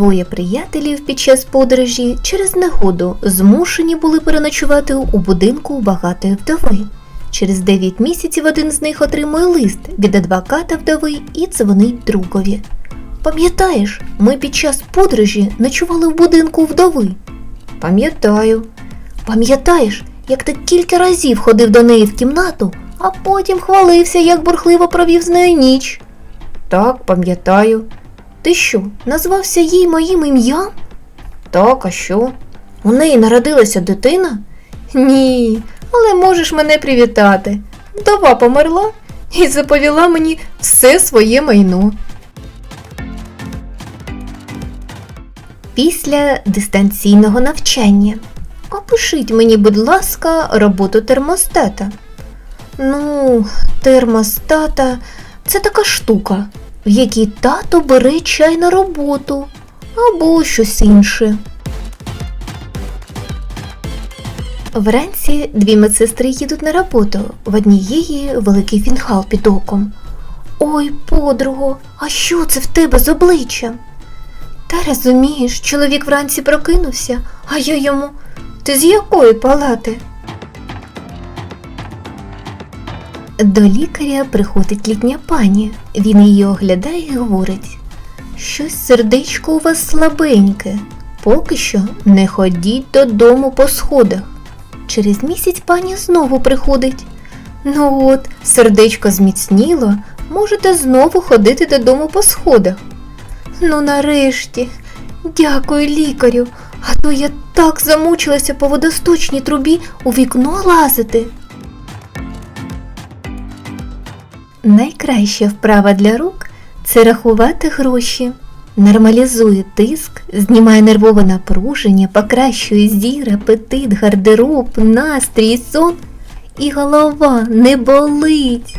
Двоє приятелів під час подорожі через негоду змушені були переночувати у будинку багатої вдови. Через 9 місяців один з них отримує лист від адвоката вдови і дзвонить другові. Пам'ятаєш, ми під час подорожі ночували в будинку вдови. Пам'ятаю. Пам'ятаєш, як ти кілька разів ходив до неї в кімнату, а потім хвалився, як бурхливо провів з нею ніч. Так, пам'ятаю. Ти що, назвався їй моїм ім'ям? Так, а що? У неї народилася дитина? Ні, але можеш мене привітати. Вдова померла і заповіла мені все своє майно. Після дистанційного навчання. Опишіть мені, будь ласка, роботу термостата. Ну, термостата це така штука, в якій тато бере чай на роботу або щось інше. Вранці дві медсестри їдуть на роботу, в однієї великий фінхал під оком. Ой, подруго, а що це в тебе з обличчям? Та розумієш, чоловік вранці прокинувся, а я йому. Ти з якої палати? До лікаря приходить літня пані. Він її оглядає і говорить: Щось сердечко у вас слабеньке. Поки що не ходіть додому по сходах. Через місяць пані знову приходить. Ну от, сердечко зміцніло, можете знову ходити додому по сходах. Ну, нарешті, дякую лікарю, а то я так замучилася по водосточній трубі у вікно лазити. Найкраща вправа для рук це рахувати гроші. Нормалізує тиск, знімає нервове напруження, покращує зір, апетит, гардероб, настрій, сон, і голова не болить.